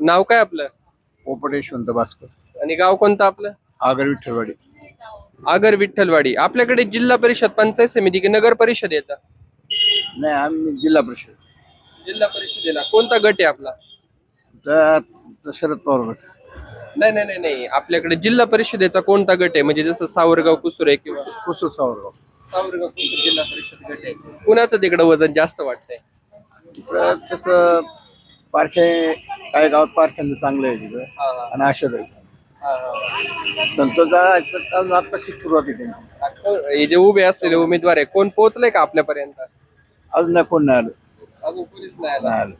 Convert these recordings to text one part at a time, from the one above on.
नाव काय आपलं? पोपट यशवंत भास्कर. आणि गाव कोणतं आपलं? आगर विठ्ठलवाडी. आगर विठ्ठलवाडी. आपल्याकडे जिल्हा परिषद पंचायत समिती की नगर परिषद येतं? नाही आम्ही जिल्हा परिषद. जिल्हा परिषदेला कोणता गट आहे आपला? तर तर शरद पवार गट. नाही नाही नाही नाही. आपल्याकडे जिल्हा परिषदेचा कोणता गट आहे? म्हणजे जसं सावरगाव कुसूर आहे किंवा कुसूर सावरगाव. सावरगाव कुसूर जिल्हा परिषद गट आहे. कुणाचं तिकडं वजन जास्त वाटतंय? तसं पारखे काही गावात पारख्यांचं चांगलं आहे तिथं. आणि आशा द्यायचं. संतोष अजून आत्ताशी सुरुवात आहे त्यांची. हे जे उभे असलेले उमेदवार आहे कोण पोहोचले का आपल्यापर्यंत? अजून नाही कोण नाही आलं. अजून नाही आला. नाही आलं.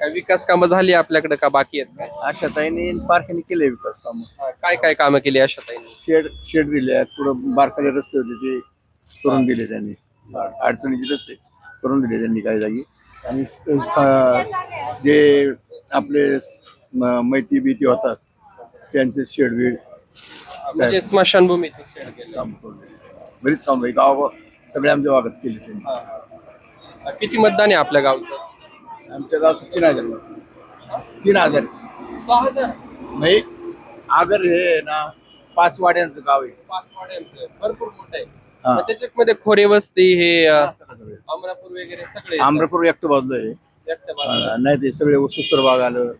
काय विकास कामं झाली आपल्याकडे का बाकी आहेत काय? आशाताईने पारख्याने केले विकास काम. हा, काय काय कामं केली अशा ताईंनी शेड शेड दिले आहेत पुढं बारकाले रस्ते होते ते करून दिले त्यांनी. अडचणीचे रस्ते करून दिले त्यांनी काही जागी. आणि जे आपले मैती बीती होतात त्यांचे शेड बीड म्हणजे स्मशानभूमीचं शेड केलं. काम करून. बरीच काम गाव सगळे आमच्या भागात केले त्यांनी. हा. किती मतदान आहे आपल्या गावचं? आमच्या गावचं तीन हजार तीन हजार. सहा हजार? नाही आगर हे आहे ना पाच वाड्यांचं गाव आहे. पाच वाड्यांचं. भरपूर मोठं आहे. हा. मग त्याच्यामध्ये खोरे वस्ती हे अ, अमरापूर वगैरे सगळे आम्रपूर एकटं बाजूला आहे. व्यक्त बाजूला. अं, नाही ते सगळे सुसर बाग आलं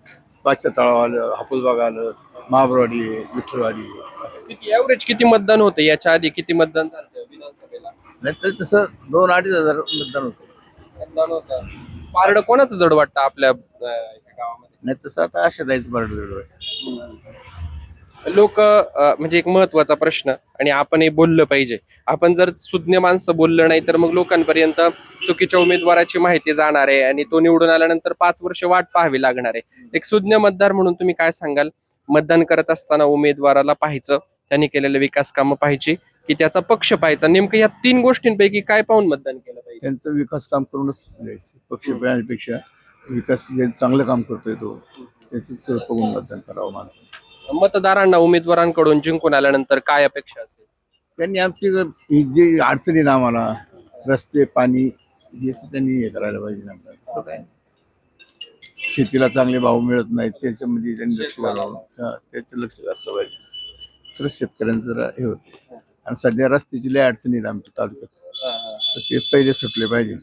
बादशा तळाव आलं हापूस बाग आलं महाबरवाडी आहे, विठ्ठलवाडी आहे. असं. किती ऍव्हरेज किती मतदान होतं? याच्या आधी किती मतदान झालं विधानसभेला? नाही तर तसं दोन अडीच हजार मतदान होतं. मतदान होतं. पारड कोणाचं जड वाटतं आपल्या अ, गावामध्ये? नाही तसं आता आशा द्यायचं बरं लोक म्हणजे एक महत्त्वाचा प्रश्न आणि आपणही बोललं पाहिजे. आपण जर सुज्ञ माणसं बोललं नाही तर मग लोकांपर्यंत चुकीच्या उमेदवाराची माहिती जाणार आहे आणि तो निवडून आल्यानंतर पाच वर्ष वाट पाहावी लागणार आहे. एक सुज्ञ मतदार म्हणून तुम्ही काय सांगाल? मतदान करत असताना उमेदवाराला पाहायचं त्यांनी केलेले विकास कामं पाहायची की त्याचा पक्ष पाहायचा? नेमकं या तीन गोष्टींपैकी काय पाहून मतदान केलं पाहिजे? त्यांचं विकास काम करूनच द्यायचं. पक्षपेक्षा विकास जे चांगलं काम करतोय तो त्याच बघून मतदान करावं माझं. मतदारांना उमेदवारांकडून जिंकून आल्यानंतर काय अपेक्षा असेल? त्यांनी आमची ही जी अडचणी आहेत आम्हाला रस्ते पाणी हेच त्यांनी हे करायला पाहिजे. शेतीला चांगले भाव मिळत नाहीत त्याच्यामध्ये त्यांनी लक्ष घालावं. हा, त्याचं लक्ष घातलं पाहिजे. तर शेतकऱ्यांचं जरा हे होते. आणि सध्या रस्त्याची लय अडचणी आहेत आमच्या तालुक्यात. तर ते पहिले सुटले पाहिजे.